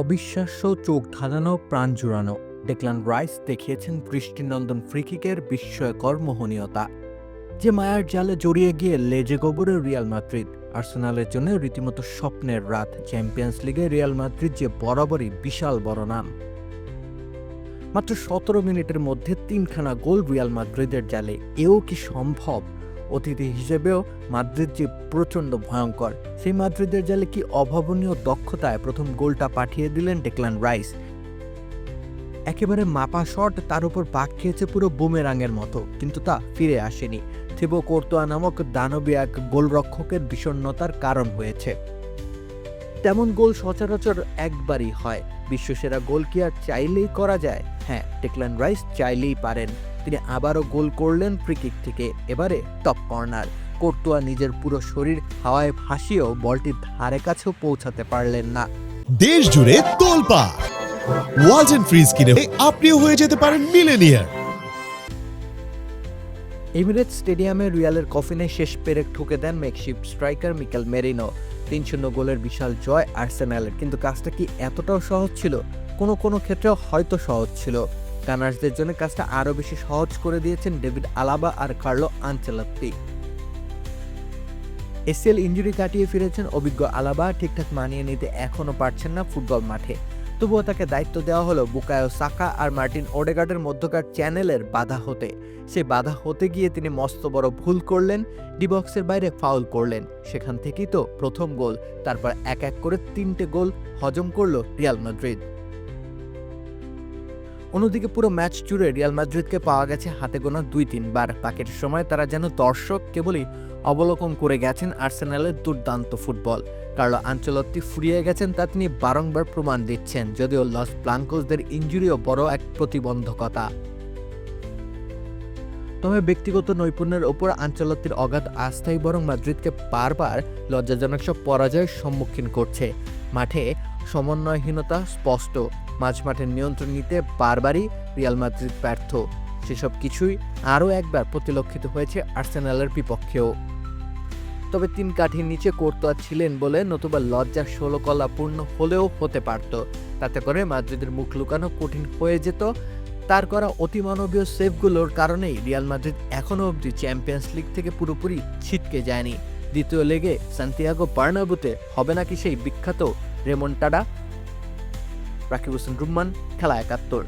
অবিশ্বাস্য চোখ ধাঁধানো, প্রাণ জুড়ানো। ডেকলান রাইস দেখিয়েছেন বৃষ্টিনন্দন ফ্রিকিকের বিস্ময়কর মোহনীয়তা, যে মায়ার জালে জড়িয়ে গিয়ে লেজে গোবরে রিয়াল মাদ্রিদ, আর্সেনালের জন্য রীতিমতো স্বপ্নের রাত, চ্যাম্পিয়ন্স লিগে রিয়াল মাদ্রিদ যে বরাবরই বিশাল বড় নাম। মাত্র সতেরো মিনিটের মধ্যে তিনখানা গোল রিয়াল মাদ্রিদের জালে। এও কি সম্ভব? অতিথি হিসেবেও মাদ্রিদ যে প্রচণ্ড ভয়ঙ্কর, সেই মাদ্রিদের জালে কি অভাবনীয় দক্ষতায় প্রথম গোলটা পাঠিয়ে দিলেন ডেকলান রাইস? একেবারে মাপা শট তার উপর পাক খেয়েছে পুরো বুমেরাঙের মতো, কিন্তু তা ফিরে আসেনি। থিবো কোর্তোয়া নামক দানবী এক গোলরক্ষকের বিষণ্নতার কারণ হয়েছে। তেমন গোল সচরাচর একবারই হয়। বিশ্বসেরা গোল কি আর চাইলেই করা যায়। হ্যাঁ টেকলান রাইস চাইলেই পারেন। তিনি আবারও গোল করলেন ফ্রিকিক থেকে। এবারে টপ কর্নার কোর্তোয়া নিজের পুরো শরীর হাওয়ায় ভাসিয়েও বলটির ধারে কাছেও পৌঁছাতে পারলেন না। দেশ জুড়ে তোলপা। ওয়ালটন ফ্রিজ কিনে আপনিও হয়ে যেতে পারেন মিলেনিয়ার এমিরেটস স্টেডিয়ামে রিয়ালের কফিনে শেষ পেরেক ঠুকে দেন মেকশিপ স্ট্রাইকার মিকেল মেরিনো তিন শূন্য গোলের বিশাল জয় আর্সেনালের। কিন্তু কাজটা কি এতটাও সহজ ছিল? কোনো কোনো ক্ষেত্রেও হয়তো সহজ ছিল। গানার্সদের জন্য কাজটা আরও বেশি সহজ করে দিয়েছেন ডেভিড আলাবা আর কার্লো আনচেলাপটি এসএল ইঞ্জুরি কাটিয়ে ফিরেছেন অভিজ্ঞ আলাবা, ঠিকঠাক মানিয়ে নিতে এখনও পারছেন না ফুটবল মাঠে। তবুও তাকে দায়িত্ব দেওয়া হলো বুকায়ো সাকা আর মার্টিন ওডেগার্ডের মধ্যকার চ্যানেলের বাধা হতে। সে বাধা হতে গিয়ে তিনি মস্ত বড় ভুল করলেন, ডিবক্সের বাইরে ফাউল করলেন। সেখান থেকেই তো প্রথম গোল, তারপর এক এক করে তিনটে গোল হজম করল রিয়াল মাদ্রিদ। অন্যদিকে পুরো ম্যাচ জুড়ে রিয়াল মাদ্রিদকে পাওয়া গেছে হাতে গোনা দুই তিনবার। বাকির সময় তারা যেন দর্শক কেবলই অবলোকন করে গেছেন আর্সেনালের দুর্দান্ত ফুটবল। কার্লো আঞ্চলত্তি ফুরিয়ে গেছেন তা তিনি বারংবার প্রমাণ দিচ্ছেন, যদিও লস ব্লাঙ্কোসদের ইঞ্জুরিও বড় এক প্রতিবন্ধকতা। তবে ব্যক্তিগত নৈপুণ্যের ওপর আঞ্চলত্তির অগাধ আস্থাই বরং মাদ্রিদকে বারবার লজ্জাজনক সব পরাজয়ের সম্মুখীন করছে। মাঠে সমন্বয়হীনতা স্পষ্ট। মাঝমাঠের নিয়ন্ত্রণ নিতে বারবারই রিয়াল মাদ্রিদ ব্যর্থ। সেসব কিছুই আরও একবার প্রতিলক্ষিত হয়েছে আর্সেনালের বিপক্ষেও। তবে তিন কাঠির নিচে কোর্তোয়া ছিলেন বলে নতুবা লজ্জার ষোলো কলা পূর্ণ হলেও হতে পারত। তাতে করে মাদ্রিদের মুখ লুকানো কঠিন হয়ে যেত। তার করা অতিমানবীয় সেভগুলোর কারণেই রিয়াল মাদ্রিদ এখনও অবধি চ্যাম্পিয়ন্স লিগ থেকে পুরোপুরি ছিটকে যায়নি। দ্বিতীয় লেগে সান্তিয়াগো বার্নাবুতে হবে নাকি সেই বিখ্যাত রেমন্টাডা রাকিব হোসেন রুম্মান খেলা একাত্তর।